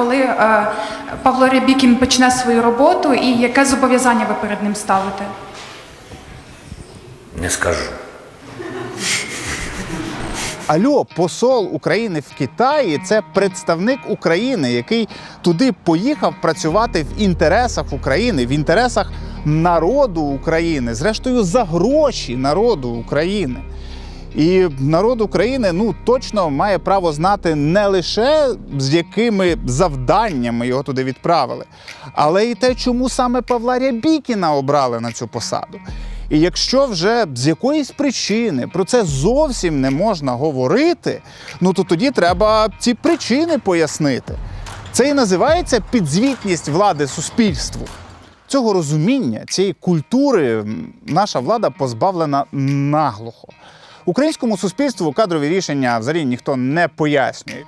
коли е, Павло Рябікін почне свою роботу, і яке зобов'язання ви перед ним ставите? Не скажу. Альо, посол України в Китаї це представник України, який туди поїхав працювати в інтересах України, в інтересах народу України, зрештою за гроші народу України. І народ України ну точно має право знати не лише з якими завданнями його туди відправили, але й те, чому саме Павла Рябікіна обрали на цю посаду. І якщо вже з якоїсь причини про це зовсім не можна говорити, ну то тоді треба ці причини пояснити. Це і називається підзвітність влади суспільству. Цього розуміння, цієї культури наша влада позбавлена наглухо. Українському суспільству кадрові рішення взагалі ніхто не пояснює.